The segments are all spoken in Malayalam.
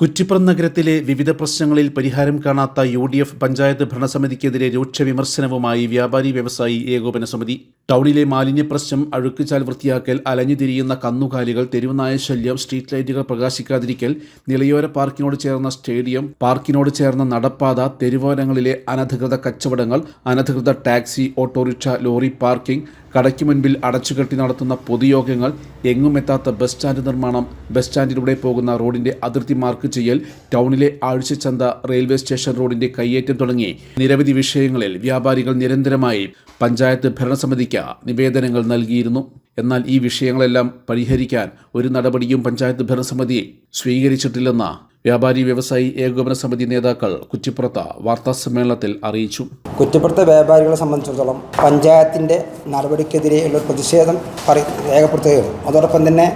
കുറ്റിപ്പുറം നഗരത്തിലെ വിവിധ പ്രശ്നങ്ങളിൽ പരിഹാരം കാണാത്ത യു ഡി എഫ് പഞ്ചായത്ത് ഭരണസമിതിക്കെതിരെ രൂക്ഷ വിമർശനവുമായി വ്യാപാരി വ്യവസായി ഏകോപന സമിതി. ടൗണിലെ മാലിന്യ പ്രശ്നം അഴുക്കുചാൽ വൃത്തിയാക്കൽ അലഞ്ഞുതിരിയുന്ന കന്നുകാലികൾ തെരുവുനായ ശല്യം സ്ട്രീറ്റ് ലൈറ്റുകൾ പ്രകാശിക്കാതിരിക്കൽ നിലയോര പാർക്കിനോട് ചേർന്ന സ്റ്റേഡിയം പാർക്കിനോട് ചേർന്ന നടപ്പാത തെരുവോരങ്ങളിലെ അനധികൃത കച്ചവടങ്ങൾ അനധികൃത ടാക്സി ഓട്ടോറിക്ഷ ലോറി പാർക്കിംഗ് കടയ്ക്ക് മുൻപിൽ അടച്ചുകെട്ടി നടത്തുന്ന പൊതുയോഗങ്ങൾ എങ്ങുമെത്താത്ത ബസ് സ്റ്റാൻഡ് നിർമ്മാണം ബസ് സ്റ്റാൻഡിലൂടെ പോകുന്ന റോഡിന്റെ അതിർത്തി മാർക്ക് ചെയ്യൽ ടൗണിലെ ആഴ്ചച്ചന്ത റെയിൽവേ സ്റ്റേഷൻ റോഡിന്റെ കയ്യേറ്റം തുടങ്ങി. നിരവധി വിഷയങ്ങളിൽ വ്യാപാരികൾ നിരന്തരമായി പഞ്ചായത്ത് ഭരണസമിതിക്ക് നിവേദനങ്ങൾ നൽകിയിരുന്നു. എന്നാൽ ഈ വിഷയങ്ങളെല്ലാം പരിഹരിക്കാൻ ഒരു നടപടിയും പഞ്ചായത്ത് ഭരണസമിതി സ്വീകരിച്ചിട്ടില്ലെന്ന് വ്യാപാരി വ്യവസായി ഏകോപന സമിതി നേതാക്കൾ കുറ്റിപ്പുറത്ത് വാർത്താസമ്മേളനത്തിൽ അറിയിച്ചു. കുറ്റിപ്പുറത്തെ വ്യാപാരികളെ സംബന്ധിച്ചിടത്തോളം പഞ്ചായത്തിന്റെ നടപടിക്കെതിരെയുള്ള പ്രതിഷേധം രേഖപ്പെടുത്തുകയും അതോടൊപ്പം തന്നെ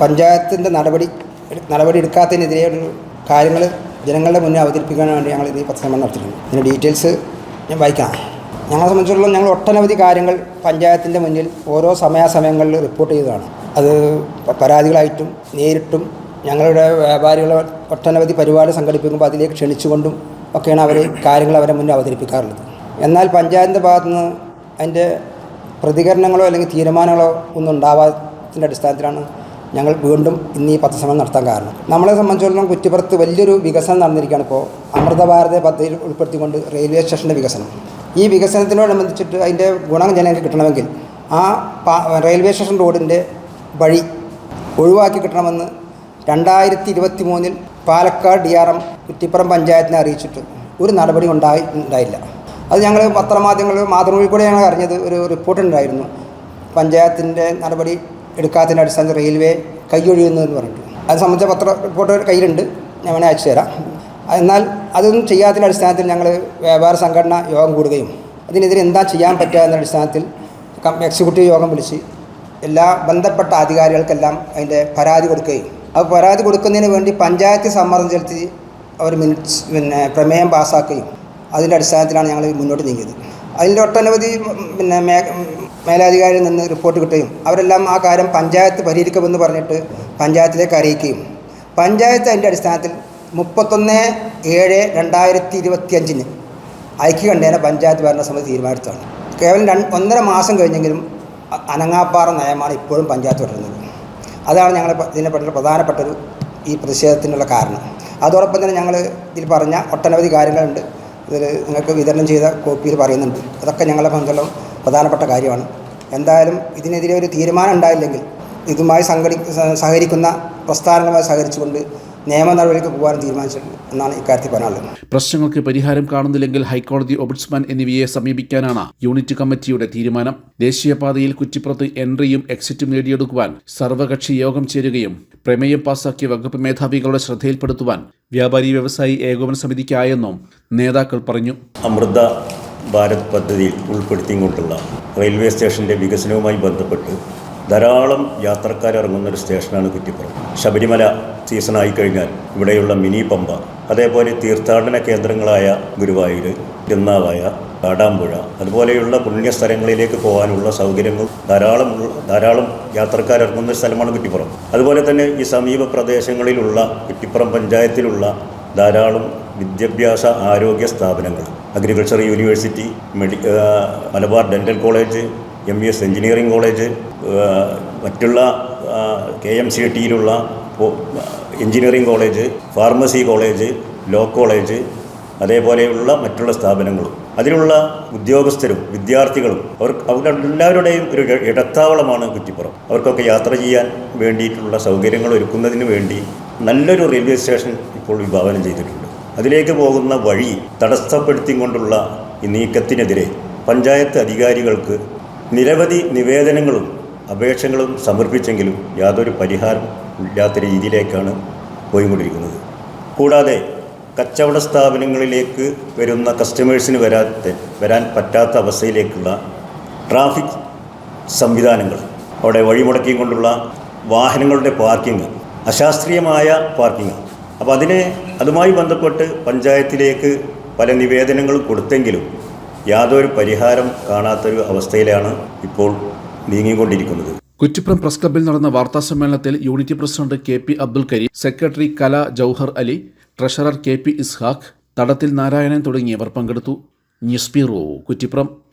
പഞ്ചായത്തിന്റെ നടപടി നടപടി എടുക്കാത്തതിനെതിരെ ഒരു കാര്യങ്ങൾ ജനങ്ങളുടെ മുന്നിൽ അവതരിപ്പിക്കാൻ വേണ്ടി ഞങ്ങൾ ഇത് പത്രസമ്മേളനം നടത്തിയിട്ടുണ്ട്. ഇതിന്റെ ഡീറ്റെയിൽസ് ഞാൻ വായിക്കാം. ഞങ്ങളെ സംബന്ധിച്ചിടത്തോളം ഞങ്ങൾ ഒട്ടനവധി കാര്യങ്ങൾ പഞ്ചായത്തിന്റെ മുന്നിൽ ഓരോ സമയാസമയങ്ങളിൽ റിപ്പോർട്ട് ചെയ്തതാണ്. അത് പരാതികളായിട്ടും നേരിട്ടും ഞങ്ങളുടെ വ്യാപാരികളെ ഒട്ടനവധി പരിപാടി സംഘടിപ്പിക്കുമ്പോൾ അതിലേക്ക് ക്ഷണിച്ചുകൊണ്ടും ഒക്കെയാണ് അവർ കാര്യങ്ങൾ അവരെ മുന്നിൽ അവതരിപ്പിക്കാറുള്ളത്. എന്നാൽ പഞ്ചായത്തിന്റെ ഭാഗത്തുനിന്ന് അതിന്റെ പ്രതികരണങ്ങളോ അല്ലെങ്കിൽ തീരുമാനങ്ങളോ ഒന്നും ഉണ്ടാവാത്തതിന്റെ അടിസ്ഥാനത്തിലാണ് ഞങ്ങൾ വീണ്ടും ഇന്ന് ഈ പത്രസമ്മേളനം നടത്താൻ കാരണം. നമ്മളെ സംബന്ധിച്ചിടത്തോളം കുറ്റിപ്പുറത്ത് വലിയൊരു വികസനം നടന്നിരിക്കുകയാണ് ഇപ്പോൾ അമൃത ഭാരത പദ്ധതിയിൽ ഉൾപ്പെടുത്തിക്കൊണ്ട് റെയിൽവേ സ്റ്റേഷന്റെ വികസനം. ഈ വികസനത്തിനോടനുബന്ധിച്ചിട്ട് അതിന്റെ ഗുണം ജനങ്ങൾക്ക് കിട്ടണമെങ്കിൽ ആ റെയിൽവേ സ്റ്റേഷൻ റോഡിന്റെ വഴി ഒഴിവാക്കി കിട്ടണമെന്ന് രണ്ടായിരത്തി ഇരുപത്തി മൂന്നിൽ Palakkad D R M Kuttippuram പഞ്ചായത്തിനെ അറിയിച്ചിട്ട് ഒരു നടപടി ഉണ്ടായി ഉണ്ടായില്ല. അത് ഞങ്ങൾ പത്രമാധ്യമങ്ങൾ മാതൃഭൂമിയിൽ കൂടെ ഞങ്ങൾ അറിഞ്ഞത് ഒരു റിപ്പോർട്ട് ഉണ്ടായിരുന്നു പഞ്ചായത്തിന്റെ നടപടി എടുക്കാത്തതിന്റെ അടിസ്ഥാനത്തിൽ റെയിൽവേ കൈയൊഴിയുന്നു എന്ന് പറഞ്ഞിട്ട്. അത് സംബന്ധിച്ച പത്ര റിപ്പോർട്ട് കയ്യിലുണ്ട്. ഞാൻ വേണേൽ അയച്ചു തരാം. എന്നാൽ അതൊന്നും ചെയ്യാത്തതിന്റെ അടിസ്ഥാനത്തിൽ ഞങ്ങൾ വ്യാപാര സംഘടന യോഗം കൂടുകയും അതിനെതിരെ എന്താ ചെയ്യാൻ പറ്റുക എന്ന അടിസ്ഥാനത്തിൽ എക്സിക്യൂട്ടീവ് യോഗം വിളിച്ച് എല്ലാ ബന്ധപ്പെട്ട അധികാരികൾക്കെല്ലാം അതിന്റെ പരാതി കൊടുക്കുകയും അത് പരാതി കൊടുക്കുന്നതിന് വേണ്ടി പഞ്ചായത്ത് സമ്മർദ്ദം ചെലുത്തി അവർ മിനിറ്റ്സ് പിന്നെ പ്രമേയം പാസ്സാക്കുകയും അതിന്റെ അടിസ്ഥാനത്തിലാണ് ഞങ്ങൾ മുന്നോട്ട് നീങ്ങിയത്. അതിന്റെ ഒട്ടനവധി പിന്നെ മേലധികാരിയിൽ നിന്ന് റിപ്പോർട്ട് കിട്ടുകയും അവരെല്ലാം ആ കാര്യം പഞ്ചായത്ത് പരിഹരിക്കുമെന്ന് പറഞ്ഞിട്ട് പഞ്ചായത്തിലേക്ക് അറിയിക്കുകയും. പഞ്ചായത്ത് അതിന്റെ അടിസ്ഥാനത്തിൽ മുപ്പത്തൊന്ന് ഏഴ് രണ്ടായിരത്തി ഇരുപത്തി അഞ്ചിന് ഐക്യകണ്ഠേന പഞ്ചായത്ത് ഭരണസമിതി തീരുമാനിച്ചതാണ്. കേവലം രണ്ട് ഒന്നര മാസം കഴിഞ്ഞെങ്കിലും അനങ്ങാപ്പാറ നയമാണ് ഇപ്പോഴും പഞ്ചായത്ത് തുടരുന്നത്. അതാണ് ഞങ്ങൾ ഇതിനെ പറ്റി പ്രധാനപ്പെട്ടൊരു ഈ പ്രതിഷേധത്തിനുള്ള കാരണം. അതോടൊപ്പം തന്നെ ഞങ്ങൾ ഇതിൽ പറഞ്ഞ ഒട്ടനവധി കാര്യങ്ങളുണ്ട്. ഇതിൽ നിങ്ങൾക്ക് വിതരണം ചെയ്ത കോപ്പിയിൽ പറയുന്നുണ്ട്. അതൊക്കെ ഞങ്ങളെ സംബന്ധിച്ചിടത്തോളം പ്രധാനപ്പെട്ട കാര്യമാണ്. എന്തായാലും ഇതിനെതിരെ ഒരു തീരുമാനം ഉണ്ടായില്ലെങ്കിൽ ഇതുമായി സംഘടി സഹകരിക്കുന്ന പ്രസ്ഥാനങ്ങളുമായി സഹകരിച്ചുകൊണ്ട് നിയമ നടപടിക്ക് പോകാൻ തീരുമാനിച്ചിട്ടുണ്ട് എന്നാണ് ഇക്കാര്യത്തിൽ പറയാനുള്ളത് പ്രശ്നങ്ങൾക്ക് പരിഹാരം കാണുന്നില്ലെങ്കിൽ ഹൈക്കോടതി ഒബിഡ്സ്മാൻ എന്നിവയെ സമീപിക്കാനാണ് യൂണിറ്റ് കമ്മിറ്റിയുടെ തീരുമാനം. ദേശീയപാതയിൽ കുറ്റിപ്പുറത്ത് എൻട്രിയും എക്സിറ്റും നേടിയെടുക്കുവാൻ സർവകക്ഷി യോഗം ചേരുകയും പ്രമേയം പാസാക്കിയ വകുപ്പ് മേധാവികളുടെ ശ്രദ്ധയിൽപ്പെടുത്തുവാൻ വ്യാപാരി വ്യവസായി ഏകോപന സമിതിക്കായെന്നും നേതാക്കൾ പറഞ്ഞു. അമൃത ഭാരത് പദ്ധതിയിൽ ഉൾപ്പെടുത്തിക്കൊണ്ടുള്ള റെയിൽവേ സ്റ്റേഷന്റെ വികസനവുമായി ബന്ധപ്പെട്ട് ധാരാളം യാത്രക്കാർ ഇറങ്ങുന്ന ഒരു സ്റ്റേഷനാണ് കുറ്റിപ്പുറം. ശബരിമല സീസണായി കഴിഞ്ഞാൽ ഇവിടെയുള്ള മിനി പമ്പ അതേപോലെ തീർത്ഥാടന കേന്ദ്രങ്ങളായ ഗുരുവായൂർ തിരുനാവായ കാടാമ്പുഴ അതുപോലെയുള്ള പുണ്യസ്ഥലങ്ങളിലേക്ക് പോകാനുള്ള സൗകര്യങ്ങൾ ധാരാളം ധാരാളം യാത്രക്കാർ ഇറങ്ങുന്ന സ്ഥലമാണ് കുറ്റിപ്പുറം. അതുപോലെ തന്നെ ഈ സമീപ പ്രദേശങ്ങളിലുള്ള കുറ്റിപ്പുറം പഞ്ചായത്തിലുള്ള ധാരാളം വിദ്യാഭ്യാസ ആരോഗ്യ സ്ഥാപനങ്ങൾ. Agriculture university മെഡി Malabar dental college M S engineering college മറ്റുള്ള K M C ടിയിലുള്ള engineering college pharmacy college law college അതേപോലെയുള്ള മറ്റുള്ള സ്ഥാപനങ്ങളും. അതിലുള്ള ഉദ്യോഗസ്ഥരും വിദ്യാർത്ഥികളും അവർ അവരെല്ലാവരുടെയും ഒരു ഇട- ഇടത്താവളമാണ് കുറ്റിപ്പുറം. അവർക്കൊക്കെ യാത്ര ചെയ്യാൻ വേണ്ടിയിട്ടുള്ള സൗകര്യങ്ങൾ ഒരുക്കുന്നതിന് വേണ്ടി നല്ലൊരു റെയിൽവേ സ്റ്റേഷൻ ഇപ്പോൾ വിഭാവനം ചെയ്തിട്ടുണ്ട്. അതിലേക്ക് പോകുന്ന വഴി തടസ്സപ്പെടുത്തിക്കൊണ്ടുള്ള ഈ നീക്കത്തിനെതിരെ പഞ്ചായത്ത് അധികാരികൾക്ക് നിരവധി നിവേദനങ്ങളും അപേക്ഷകളും സമർപ്പിച്ചെങ്കിലും യാതൊരു പരിഹാരം ഇല്ലാത്ത രീതിയിലേക്കാണ് പോയിക്കൊണ്ടിരിക്കുന്നത്. കൂടാതെ കച്ചവട സ്ഥാപനങ്ങളിലേക്ക് വരുന്ന കസ്റ്റമേഴ്സിന് വരാത്ത വരാൻ പറ്റാത്ത അവസ്ഥയിലേക്കുള്ള ട്രാഫിക് സംവിധാനങ്ങൾ അവിടെ വഴിമുടക്കിക്കൊണ്ടുള്ള വാഹനങ്ങളുടെ പാർക്കിംഗ് അശാസ്ത്രീയമായ പാർക്കിംഗ്. അപ്പോൾ അതിനെ അതുമായി ബന്ധപ്പെട്ട് പഞ്ചായത്തിലേക്ക് പല നിവേദനങ്ങളും കൊടുത്തെങ്കിലും യാതൊരു പരിഹാരം കാണാത്തൊരു അവസ്ഥയിലാണ് ഇപ്പോൾ നീങ്ങിക്കൊണ്ടിരിക്കുന്നത്. കുറ്റിപ്പുറം പ്രസ് ക്ലബ്ബിൽ നടന്ന വാർത്താ സമ്മേളനത്തിൽ unity president K P Abdul Kareem secretary Kala Jouhar Ali treasurer K P Ishaq Thadathil Narayanan തുടങ്ങിയവർ പങ്കെടുത്തു. News bureau Kuttippuram.